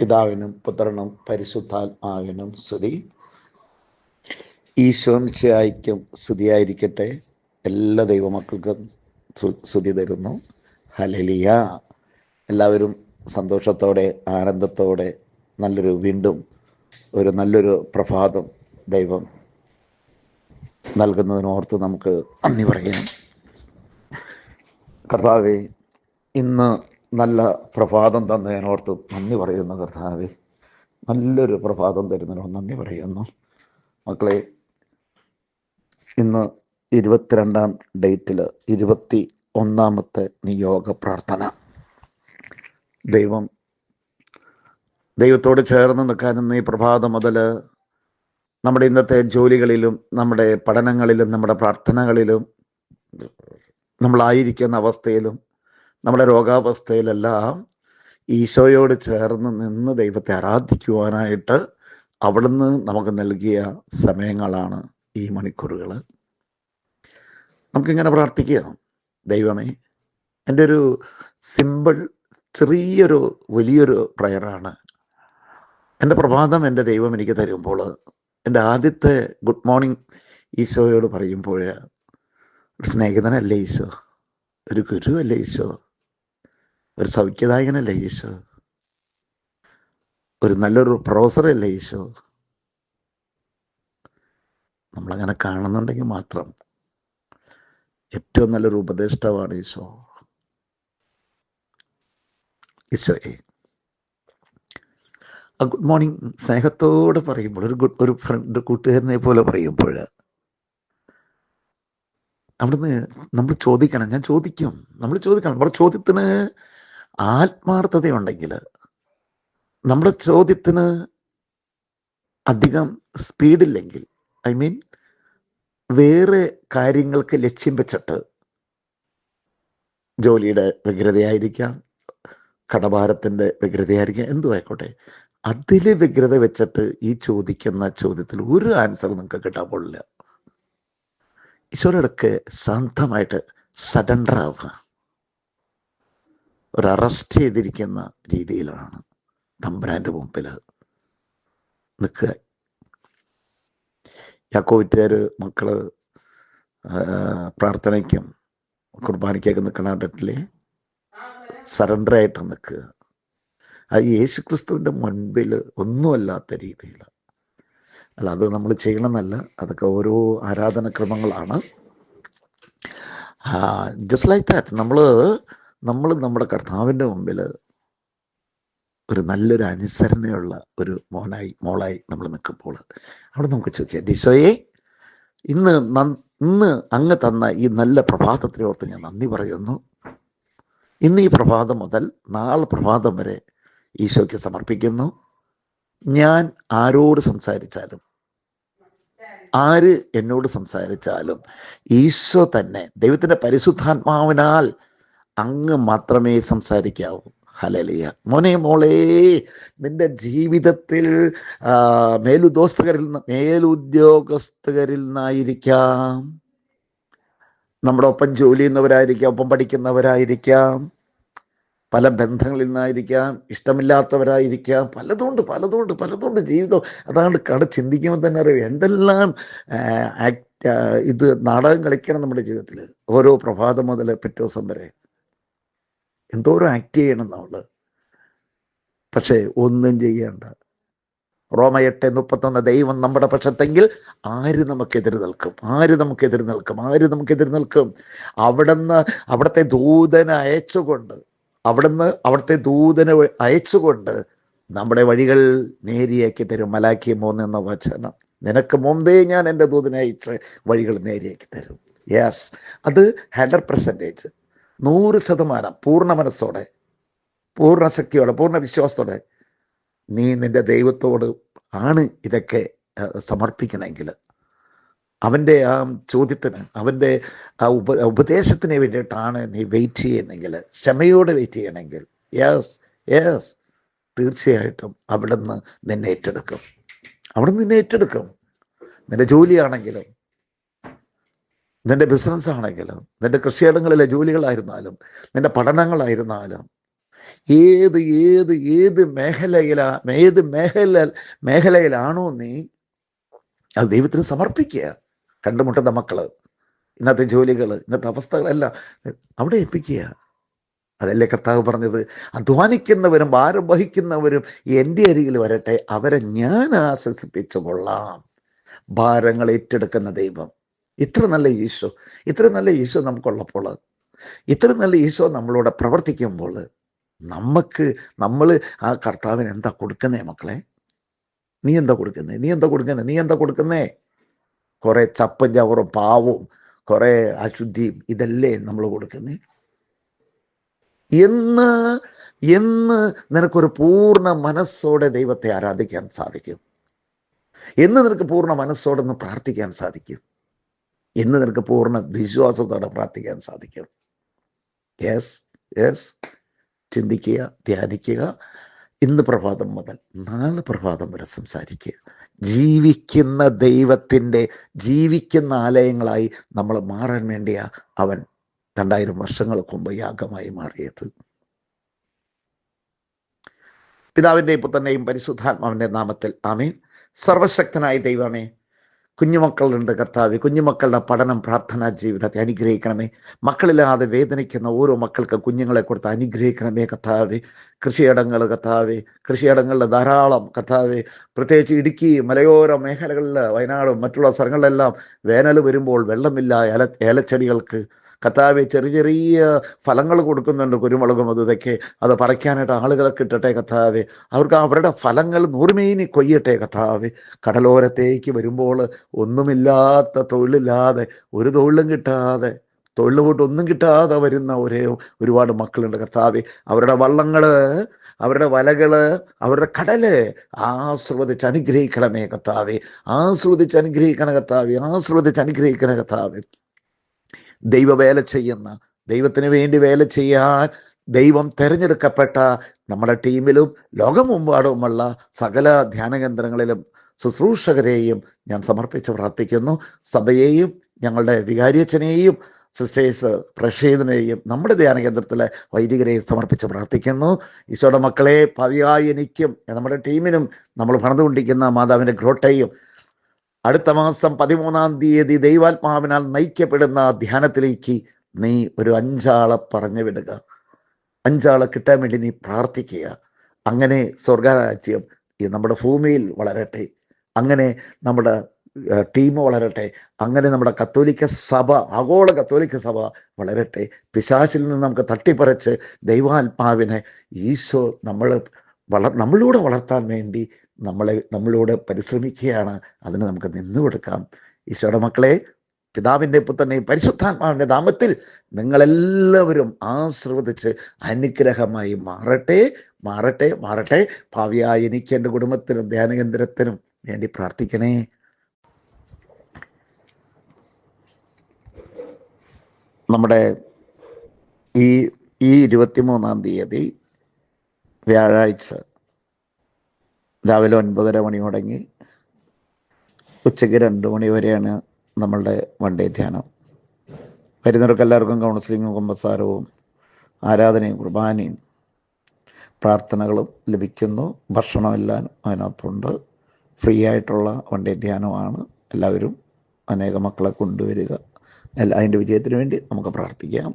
പിതാവിനും പുത്രനും പരിശുദ്ധാത്മാവിനും സ്തുതി. ഈശോമിശായിക്കും സ്തുതിയായിരിക്കട്ടെ. എല്ലാ ദൈവമക്കൾക്കും സ്തു- സ്തുതി തരുന്നു. ഹലലിയ എല്ലാവരും സന്തോഷത്തോടെ ആനന്ദത്തോടെ നല്ലൊരു വീണ്ടും ഒരു നല്ലൊരു പ്രഭാതം ദൈവം നൽകുന്നതിനോർത്ത് നമുക്ക് നന്ദി പറയാം കർത്താവെ ഇന്ന് നല്ല പ്രഭാതം തന്നതിനോർത്ത് നന്ദി പറയുന്നു കർത്താവെ. നല്ലൊരു പ്രഭാതം തരുന്നതിനോട് നന്ദി പറയുന്നു. മക്കളെ ഇന്ന് ഇരുപത്തിരണ്ടാം ഡേറ്റിൽ ഇരുപത്തി ഒന്നാമത്തെ നിയോഗ പ്രാർത്ഥന. ദൈവം ദൈവത്തോട് ചേർന്ന് നിൽക്കാനും ഈ പ്രഭാതം മുതൽ നമ്മുടെ ഇന്നത്തെ ജോലികളിലും നമ്മുടെ പഠനങ്ങളിലും നമ്മുടെ പ്രാർത്ഥനകളിലും നമ്മളായിരിക്കുന്ന അവസ്ഥയിലും നമ്മുടെ രോഗാവസ്ഥയിലെല്ലാം ഈശോയോട് ചേർന്ന് നിന്ന് ദൈവത്തെ ആരാധിക്കുവാനായിട്ട് അവിടുന്ന് നമുക്ക് നൽകിയ സമയങ്ങളാണ് ഈ മണിക്കൂറുകൾ നമുക്കിങ്ങനെ പ്രാർത്ഥിക്കുക ദൈവമേ എന്റെ ഒരു സിമ്പിൾ ചെറിയൊരു വലിയൊരു പ്രയറാണ്. എന്റെ പ്രഭാതം എന്റെ ദൈവം എനിക്ക് തരുമ്പോൾ എന്റെ ആദ്യത്തെ ഗുഡ് മോർണിംഗ് ഈശോയോട് പറയുമ്പോൾ സ്നേഹിതനല്ലേ ഈശോ? ഒരു ഗുരുവല്ലേ ഈശോ? ഒരു സൗഖ്യദായകനല്ലേ ഈശോ ഒരു നല്ലൊരു പ്രൊഫസറല്ലേ ഈശോ നമ്മളങ്ങനെ കാണുന്നുണ്ടെങ്കിൽ മാത്രം ഏറ്റവും നല്ലൊരു ഉപദേഷ്ടാവാണ് ഈശോ ഈശോയെ. ആ ഗുഡ് മോർണിംഗ് സ്നേഹത്തോട് പറയുമ്പോൾ ഒരു ഗുഡ് ഒരു ഫ്രണ്ട് കൂട്ടുകാരനെ പോലെ പറയുമ്പോൾ അവിടുന്ന് നമ്മൾ ചോദിക്കണം. ഞാൻ ചോദിക്കും. നമ്മൾ ചോദിക്കണം. നമ്മുടെ ചോദ്യത്തിന് ആത്മാർത്ഥതയുണ്ടെങ്കിൽ നമ്മുടെ ചോദ്യത്തിന് അധികം സ്പീഡില്ലെങ്കിൽ ഐ മീൻ വേറെ കാര്യങ്ങൾക്ക് ലക്ഷ്യം വെച്ചിട്ട് ജോലിയുടെ വ്യഗ്രതയായിരിക്കാം കടഭാരത്തിന്റെ വ്യഗ്രതയായിരിക്കാം എന്തും ആയിക്കോട്ടെ. അതിൽ വ്യഗ്രത വെച്ചിട്ട് ഈ ചോദിക്കുന്ന ചോദ്യത്തിൽ ഒരു ആൻസർ നിങ്ങൾക്ക് കിട്ടാൻ പോലില്ല ഈശോയോടൊക്കെ ശാന്തമായിട്ട് സഡൻഡർ ആവുക. ഒരു അറസ്റ്റ് ചെയ്തിരിക്കുന്ന രീതിയിലാണ് തമ്പുരാന്റെ മുമ്പിൽ നിൽക്കുക. യാക്കോവിറ്റുകാർ മക്കൾ പ്രാർത്ഥനയ്ക്കും കുർബാനയ്ക്കൊക്കെ നിൽക്കണ കണ്ടിട്ടില്ലേ? സറണ്ടർ ആയിട്ട് നിൽക്കുക. അത് യേശു ക്രിസ്തുവിന്റെ മുൻപിൽ ഒന്നുമല്ലാത്ത രീതിയിൽ. അല്ല അത് നമ്മൾ ചെയ്യണമെന്നല്ല അതൊക്കെ ഓരോ ആരാധനക്രമങ്ങളാണ്. ജസ്റ്റ് ലൈക്ക് ദാറ്റ് നമ്മൾ നമ്മൾ നമ്മുടെ കർത്താവിന്റെ മുമ്പിൽ ഒരു നല്ലൊരു അനുസരണയുള്ള ഒരു മോനായി മോളായി നമ്മൾ നിൽക്കുമ്പോൾ അവിടെ നമുക്ക് ചോദിക്കാം ഡിസോയെ ഇന്ന് ഇന്ന് അങ്ങ് തന്ന ഈ നല്ല പ്രഭാതത്തിനോർത്ത് ഞാൻ നന്ദി പറയുന്നു. ഇന്ന് ഈ പ്രഭാതം മുതൽ നാളെ പ്രഭാതം വരെ ഈശോയ്ക്ക് സമർപ്പിക്കുന്നു. ഞാൻ ആരോട് സംസാരിച്ചാലും ആര് എന്നോട് സംസാരിച്ചാലും ഈശോ തന്നെ ദൈവത്തിന്റെ പരിശുദ്ധാത്മാവിനാൽ അങ്ങ് മാത്രമേ സംസാരിക്കാവൂ. ഹലലിയ മോനെ മോളെ നിന്റെ ജീവിതത്തിൽ മേലുദ്യോഗസ്ഥകരിൽ മേലുദ്യോഗസ്ഥകരിൽ നിന്നായിരിക്കാം. നമ്മുടെ ഒപ്പം ജോലി ചെയ്യുന്നവരായിരിക്കാം ഒപ്പം പഠിക്കുന്നവരായിരിക്കാം. പല ബന്ധങ്ങളിൽ നിന്നായിരിക്കാം ഇഷ്ടമില്ലാത്തവരായിരിക്കാം. പലതുകൊണ്ട് പലതുകൊണ്ട് പലതുകൊണ്ട് ജീവിതം. അതാണ് കട ചിന്തിക്കുമ്പോൾ തന്നെ അറിയാം എന്തെല്ലാം ഇത് നാടകം കളിക്കണം നമ്മുടെ ജീവിതത്തിൽ ഓരോ പ്രഭാതം മുതൽ പിറ്റേ ദിവസം വരെ. എന്തോരം ആക്ട് ചെയ്യണം നമ്മൾ പക്ഷേ ഒന്നും ചെയ്യേണ്ട. റോമ എട്ട് മുപ്പത്തൊന്ന് ദൈവം നമ്മുടെ പക്ഷത്തെങ്കിൽ ആര് നമുക്കെതിരെ നിൽക്കും? ആര് നമുക്കെതിരെ നിൽക്കും? ആര് നമുക്കെതിരെ നിൽക്കും? അവിടുന്ന് അവിടുത്തെ ദൂതനെ അയച്ചുകൊണ്ട് അവിടുന്ന് അവിടുത്തെ ദൂതനെ അയച്ചുകൊണ്ട് നമ്മുടെ വഴികൾ നേരിയാക്കി തരും. മലാക്കി മൂന്നെന്ന വചനം. നിനക്ക് മുമ്പേ ഞാൻ എന്റെ ദൂതനെ അയച്ച് വഴികൾ നേരിയാക്കി തരും. യെസ് അത് ഹൺഡ്രഡ് പെർസെന്റേജ് നൂറ് ശതമാനം പൂർണ മനസ്സോടെ പൂർണ ശക്തിയോടെ പൂർണ വിശ്വാസത്തോടെ നീ നിന്റെ ദൈവത്തോട് ആണ് ഇതൊക്കെ സമർപ്പിക്കണമെങ്കിൽ. അവന്റെ ആ ചോദ്യത്തിന് അവന്റെ ആ ഉപ ഉപദേശത്തിന് വേണ്ടിയിട്ടാണ് നീ വെയിറ്റ് ചെയ്യുന്നെങ്കിൽ ക്ഷമയോടെ വെയിറ്റ് ചെയ്യണമെങ്കിൽ യെസ് യെസ് തീർച്ചയായിട്ടും അവിടുന്ന് നിന്നെ ഏറ്റെടുക്കും. അവിടുന്ന് നിന്നെ ഏറ്റെടുക്കും. നിന്റെ ജോലിയാണെങ്കിലും നിന്റെ ബിസിനസ് ആണെങ്കിലും നിന്റെ കൃഷിയിടങ്ങളിലെ ജോലികളായിരുന്നാലും നിന്റെ പഠനങ്ങളായിരുന്നാലും ഏത് ഏത് ഏത് മേഖലയിലാ ഏത് മേഖല മേഖലയിലാണോ നീ അത് ദൈവത്തിന് സമർപ്പിക്കുക. കണ്ടുമുട്ടുന്ന മക്കൾ ഇന്നത്തെ ജോലികൾ ഇന്നത്തെ അവസ്ഥകളെല്ലാം അവിടെ ഏൽപ്പിക്കുക. അതല്ലേ കർത്താവ് പറഞ്ഞത്? അധ്വാനിക്കുന്നവരും ഭാരം വഹിക്കുന്നവരും എന്റെ അരികിൽ വരട്ടെ. അവരെ ഞാൻ ആശ്വസിപ്പിച്ചു കൊള്ളാം. ഭാരങ്ങൾ ഏറ്റെടുക്കുന്ന ദൈവം. ഇത്ര നല്ല ഈശോ ഇത്ര നല്ല ഈശോ നമുക്കുള്ളപ്പോൾ ഇത്ര നല്ല ഈശോ നമ്മളോട് പ്രവർത്തിക്കുമ്പോൾ നമുക്ക് നമ്മൾ ആ കർത്താവിന് എന്താ കൊടുക്കുന്നേ മക്കളെ? നീ എന്താ കൊടുക്കുന്നേ? നീ എന്താ കൊടുക്കുന്നേ? നീ എന്താ കൊടുക്കുന്നേ? കുറേ ചപ്പും ചവറും പാവും കുറേ അശുദ്ധിയും ഇതല്ലേ നമ്മൾ കൊടുക്കുന്നേ? എന്ന് എന്ന് നിനക്കൊരു പൂർണ മനസ്സോടെ ദൈവത്തെ ആരാധിക്കാൻ സാധിക്കും. എന്ന് നിനക്ക് പൂർണ മനസ്സോടെ ഒന്ന് പ്രാർത്ഥിക്കാൻ സാധിക്കും. എന്ന് നിനക്ക് പൂർണ വിശ്വാസത്തോടെ പ്രാർത്ഥിക്കാൻ സാധിക്കും. യെസ് യെസ് ചിന്തിക്കുക ധ്യാനിക്കുക. ഇന്ന് പ്രഭാതം മുതൽ നാളെ പ്രഭാതം വരെ സംസാരിക്കുക. ജീവിക്കുന്ന ദൈവത്തിന്റെ ജീവിക്കുന്ന ആലയങ്ങളായി നമ്മൾ മാറാൻ വേണ്ടിയാ അവൻ രണ്ടായിരം വർഷങ്ങൾക്ക് മുമ്പ് യാഗമായി മാറിയത്. പിതാവിന്റെ പുത്രനെയും പരിശുദ്ധാത്മാവിന്റെ നാമത്തിൽ ആമേൻ. സർവശക്തനായ ദൈവമേ കുഞ്ഞുമക്കളുണ്ട് കർത്താവ് കുഞ്ഞുമക്കളുടെ പഠനം പ്രാർത്ഥനാ ജീവിതത്തെ അനുഗ്രഹിക്കണമേ. മക്കളില്ലാതെ വേദനിക്കുന്ന ഓരോ മക്കൾക്ക് കുഞ്ഞുങ്ങളെ കൊടുത്ത് അനുഗ്രഹിക്കണമേ കർത്താവ്. കൃഷിയിടങ്ങൾ കർത്താവ് കൃഷിയിടങ്ങളിൽ ധാരാളം കർത്താവ്. പ്രത്യേകിച്ച് ഇടുക്കി മലയോര മേഖലകളിൽ വയനാടും മറ്റുള്ള സ്ഥലങ്ങളിലെല്ലാം വേനൽ വരുമ്പോൾ വെള്ളമില്ല ഏല ഏലച്ചെടികൾക്ക് കർത്താവ് ചെറിയ ചെറിയ ഫലങ്ങൾ കൊടുക്കുന്നുണ്ട് കുരുമുളകും അത് ഇതൊക്കെ അത് പറിക്കാനായിട്ട് ആളുകളെ കിട്ടട്ടെ കർത്താവ്. അവർക്ക് അവരുടെ ഫലങ്ങൾ നൂറുമേനി കൊയ്യട്ടെ കർത്താവ്. കടലോരത്തേക്ക് വരുമ്പോൾ ഒന്നുമില്ലാത്ത തൊഴിലില്ലാതെ ഒരു തൊഴിലും കിട്ടാതെ തൊഴിൽ പോയിട്ട് ഒന്നും കിട്ടാതെ വരുന്ന ഒരേ ഒരുപാട് മക്കളുണ്ട് കർത്താവ്. അവരുടെ വള്ളങ്ങൾ അവരുടെ വലകൾ അവരുടെ കടൽ ആസ്വദിച്ച് അനുഗ്രഹിക്കണമേ കർത്താവെ. ആസ്വദിച്ച് അനുഗ്രഹിക്കണ കർത്താവെ ആസ്വദിച്ച് അനുഗ്രഹിക്കണ കർത്താവെ. ദൈവവേല ചെയ്യുന്ന ദൈവത്തിന് വേണ്ടി വേല ചെയ്യാൻ ദൈവം തിരഞ്ഞെടുക്കപ്പെട്ട നമ്മുടെ ടീമിലും ലോകമെമ്പാടുമുള്ള സകല ധ്യാന കേന്ദ്രങ്ങളിലും ശുശ്രൂഷകരെയും ഞാൻ സമർപ്പിച്ച് പ്രാർത്ഥിക്കുന്നു. സഭയെയും ഞങ്ങളുടെ വികാരിയച്ഛനെയും സിസ്റ്റേഴ്സ് പ്രഷേദിനെയും നമ്മുടെ ധ്യാന കേന്ദ്രത്തിലെ വൈദികരെയും സമർപ്പിച്ച് പ്രാർത്ഥിക്കുന്നു. ഈശോയുടെ മക്കളെ പവിയായി എനിക്കും നമ്മുടെ ടീമിനും നമ്മൾ പണിതുകൊണ്ടിരിക്കുന്ന മാതാവിന്റെ ഗ്രോട്ടയും അടുത്ത മാസം പതിമൂന്നാം തീയതി ദൈവാത്മാവിനാൽ നയിക്കപ്പെടുന്ന ധ്യാനത്തിലേക്ക് നീ ഒരു അഞ്ചാളെ പറഞ്ഞു വിടുക. അഞ്ചാളെ കിട്ടാൻ വേണ്ടി നീ പ്രാർത്ഥിക്കുക. അങ്ങനെ സ്വർഗരാജ്യം നമ്മുടെ ഭൂമിയിൽ വളരട്ടെ. അങ്ങനെ നമ്മുടെ ടീം വളരട്ടെ. അങ്ങനെ നമ്മുടെ കത്തോലിക്ക സഭ ആഗോള കത്തോലിക്ക സഭ വളരട്ടെ. പിശാശിൽ നിന്ന് നമുക്ക് തട്ടിപ്പറിച്ച് ദൈവാത്മാവിനെ ഈശോ നമ്മൾ വളർ നമ്മളിലൂടെ വളർത്താൻ വേണ്ടി നമ്മളെ നമ്മളോട് പരിശ്രമിക്കുകയാണ്. അതിന് നമുക്ക് നിന്നു കൊടുക്കാം. ഈശോയുടെ മക്കളെ പിതാവിന്റെ പുത്രനെയും പരിശുദ്ധാത്മാവിന്റെ നാമത്തിൽ നിങ്ങളെല്ലാവരും ആശ്രവദിച്ച് അനുഗ്രഹമായി മാറട്ടെ മാറട്ടെ മാറട്ടെ. ഭാവിയായി എനിക്ക് എന്റെ കുടുംബത്തിനും ധ്യാനകേന്ദ്രത്തിനും വേണ്ടി പ്രാർത്ഥിക്കണേ. നമ്മുടെ ഈ ഈ ഇരുപത്തിമൂന്നാം തീയതി വ്യാഴാഴ്ച രാവിലെ ഒൻപതര മണി തുടങ്ങി ഉച്ചയ്ക്ക് രണ്ട് മണി വരെയാണ് നമ്മളുടെ വൺ ഡേ ധ്യാനം. വരുന്നവർക്ക് എല്ലാവർക്കും കൗൺസിലിങ്ങും കുമ്പസാരവും ആരാധനയും കുർബാനയും പ്രാർത്ഥനകളും ലഭിക്കുന്നു. ഭക്ഷണം എല്ലാം അതിനകത്തുണ്ട്. ഫ്രീ ആയിട്ടുള്ള വൺ ഡേ ധ്യാനമാണ്. എല്ലാവരും അനേക മക്കളെ കൊണ്ടുവരിക. അതിന്റെ വിജയത്തിന് വേണ്ടി നമുക്ക് പ്രാർത്ഥിക്കാം.